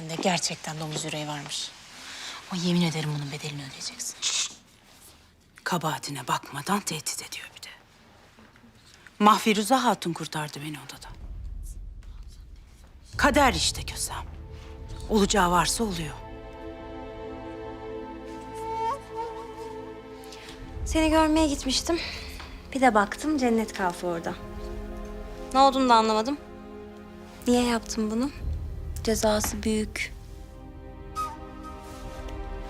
Sende gerçekten domuz yüreği varmış. Ama yemin ederim bunun bedelini ödeyeceksin. Kabahatine bakmadan tehdit ediyor bir de. Mahfiruza Hatun kurtardı beni odada. Kader işte Kösem. Olacağı varsa oluyor. Seni görmeye gitmiştim. Bir de baktım cennet kalfa orada. Ne olduğunu da anlamadım. Niye yaptın bunu? Cezası büyük.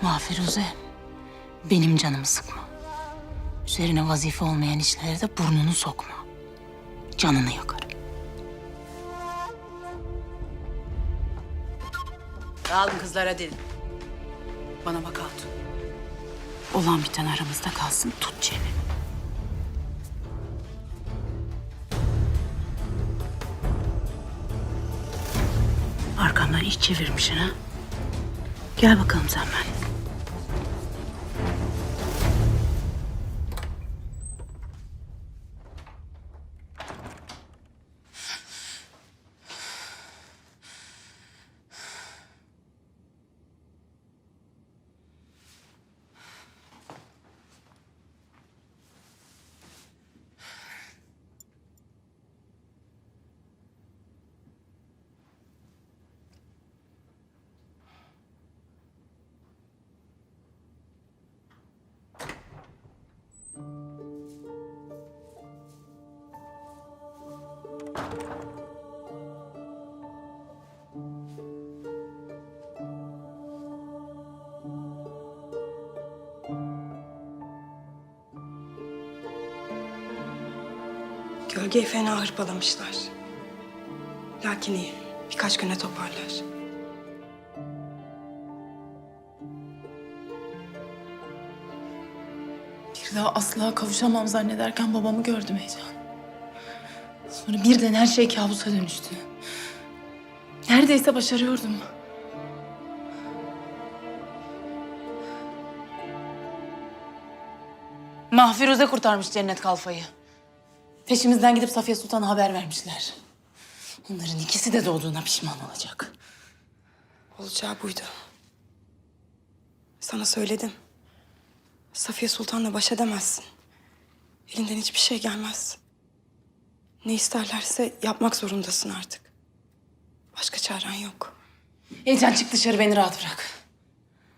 Mahfiruze, benim canımı sıkma. Üzerine vazife olmayan işlere de burnunu sokma. Canını yakarım. Dağılın kızlar hadi. Bana bak Hatun. Olan biten aramızda kalsın. Tut çeneni. İş çevirmişsin ha. Gel bakalım sen ben. Gölgeyi fena hırpalamışlar. Lakin iyi. Birkaç güne toparlar. Bir daha asla kavuşamam zannederken babamı gördüm heyecan. Sonra birden her şey kabusa dönüştü. Neredeyse başarıyordum. Mahfiruze kurtarmış Cennet Kalfa'yı. Peşimizden gidip Safiye Sultan'a haber vermişler. Onların ikisi de doğduğuna pişman olacak. Olacağı buydu. Sana söyledim. Safiye Sultan'la baş edemezsin. Elinden hiçbir şey gelmez. Ne isterlerse yapmak zorundasın artık. Başka çaren yok. Heyecan çık dışarı beni rahat bırak.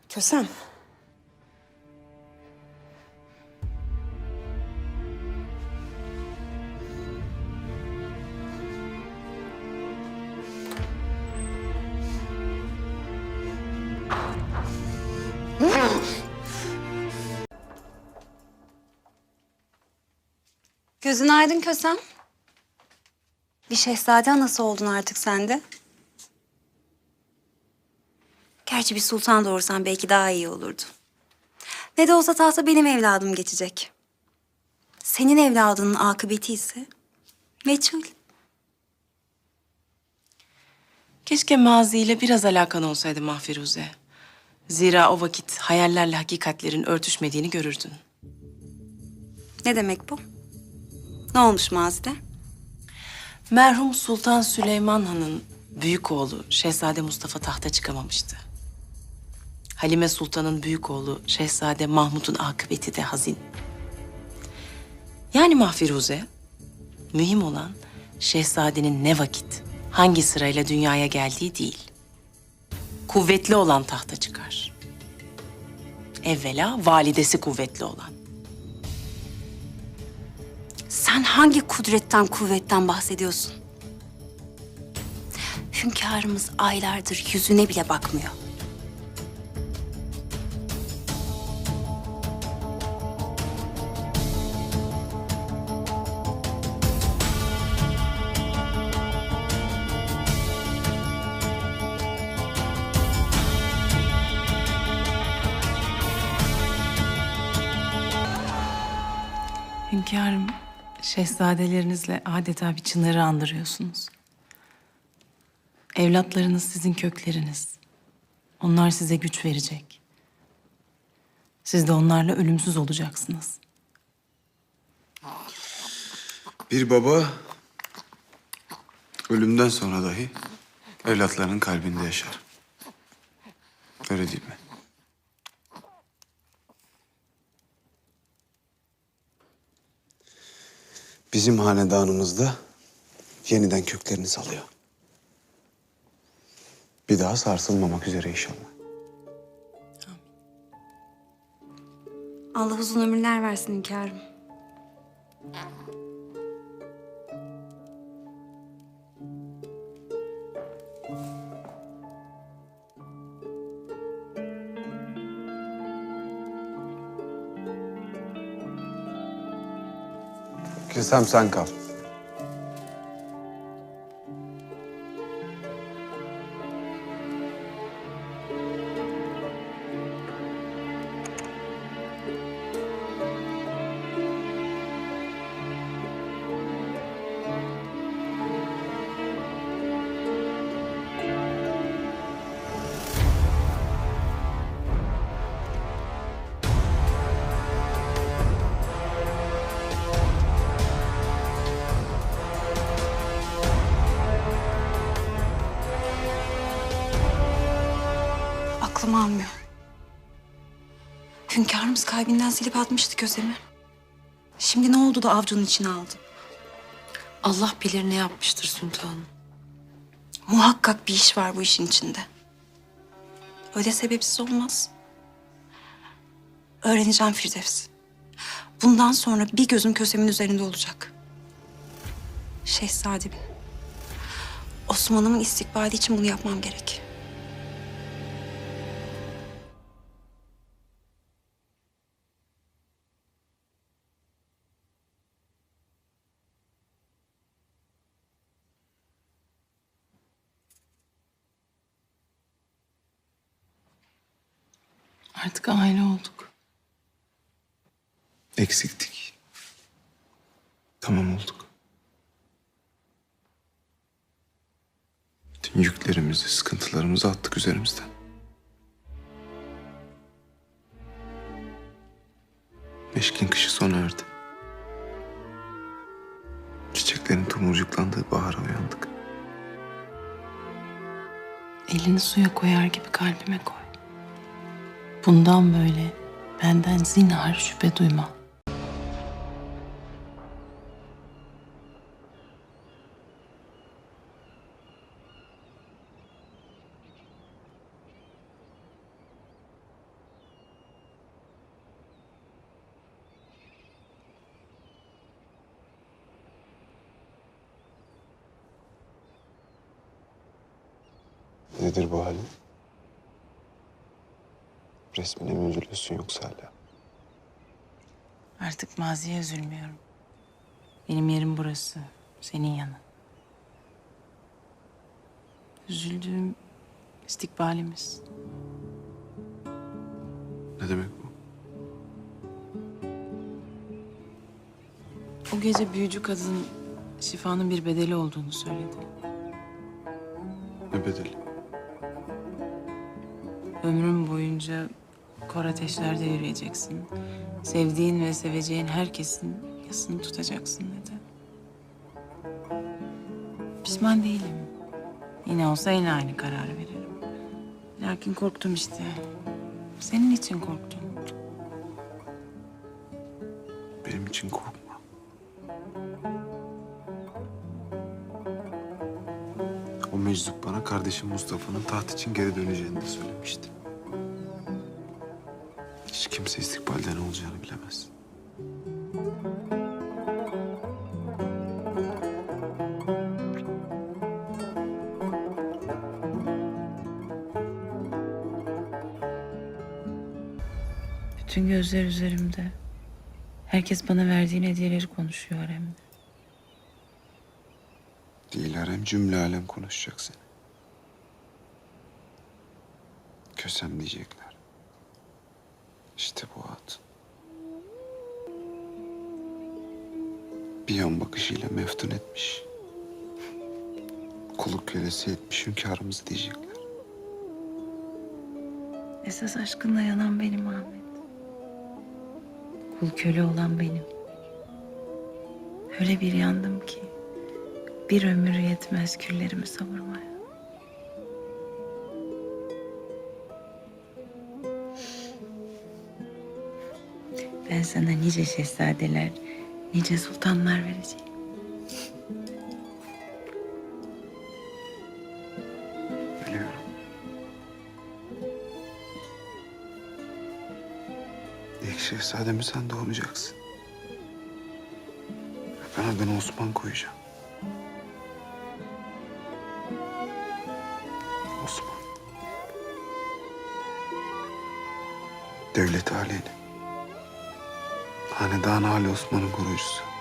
Kösem. Gözün aydın Kösem. Bir şehzade anası oldun artık sen de. Gerçi bir sultan doğursan belki daha iyi olurdu. Ne de olsa tahta benim evladım geçecek. Senin evladının akıbeti ise meçhul. Keşke maziyle biraz alakan olsaydı Mahfiruze. Zira o vakit hayallerle hakikatlerin örtüşmediğini görürdün. Ne demek bu? Ne olmuş mazide? Merhum Sultan Süleyman Han'ın büyük oğlu Şehzade Mustafa tahta çıkamamıştı. Halime Sultan'ın büyük oğlu Şehzade Mahmud'un akıbeti de hazin. Yani Mahfiruze, mühim olan şehzadenin ne vakit, hangi sırayla dünyaya geldiği değil. Kuvvetli olan tahta çıkar. Evvela validesi kuvvetli olan. Sen hangi kudretten, kuvvetten bahsediyorsun? Hünkârımız aylardır yüzüne bile bakmıyor. Hünkârım, şehzadelerinizle adeta bir çınarı andırıyorsunuz. Evlatlarınız sizin kökleriniz. Onlar size güç verecek. Siz de onlarla ölümsüz olacaksınız. Bir baba ölümden sonra dahi evlatlarının kalbinde yaşar. Öyle değil mi? Bizim hanedanımızda yeniden köklerini salıyor. Bir daha sarsılmamak üzere inşallah. Allah uzun ömürler versin hünkârım. Kesem sen kal. Aklım almıyor. Hünkârımız kalbinden silip atmıştı Kösem'i. Şimdi ne oldu da avcunun içine aldı? Allah bilir ne yapmıştır sultanım. Muhakkak bir iş var bu işin içinde. Öyle sebepsiz olmaz. Öğreneceğim Firdevs. Bundan sonra bir gözüm Kösem'in üzerinde olacak. Şehzadem. Osman'ımın istikbali için bunu yapmam gerek. Artık aile olduk. Eksiktik. Tamam olduk. Tüm yüklerimizi, sıkıntılarımızı attık üzerimizden. Meşkin kışı sona erdi. Çiçeklerin tomurcuklandığı bahara uyandık. Elini suya koyar gibi kalbime koy. Bundan böyle benden zinhar şüphe duyma. Nedir bu halin? Resmine mi üzülüyorsun yoksa hala? Artık maziye üzülmüyorum. Benim yerim burası. Senin yanın. Üzüldüğüm istikbalimiz. Ne demek bu? O gece büyücü kadın şifanın bir bedeli olduğunu söyledi. Ne bedeli? Ömrüm boyunca kor ateşlerde yürüyeceksin. Sevdiğin ve seveceğin herkesin yasını tutacaksın dedi. Pişman değilim. Yine olsa yine aynı kararı veririm. Lakin korktum işte. Senin için korktum. Benim için korkma. O meczup bana kardeşim Mustafa'nın taht için geri döneceğini de söylemişti. Kimse istikbalde ne olacağını bilemez. Bütün gözler üzerimde. Herkes bana verdiğin hediyeleri konuşuyor hem de. Değil harem cümle alem konuşacak seni. Kösem diyecekler. İşte bu hatun. Bir yan bakışıyla meftun etmiş. Kuluk kölesi etmiş hünkârımızı diyecekler. Esas aşkınla yanan benim Ahmet. Kul köle olan benim. Öyle bir yandım ki bir ömür yetmez küllerimi savurmaya. Ben sana nice şehzadeler, nice sultanlar vereceğim. Biliyorum. İlk şehzademi sen doğuracaksın. Ben adını Osman koyacağım. Osman. Devlet Ali'nin. Hanedan Ali Osman'ın kurucusu.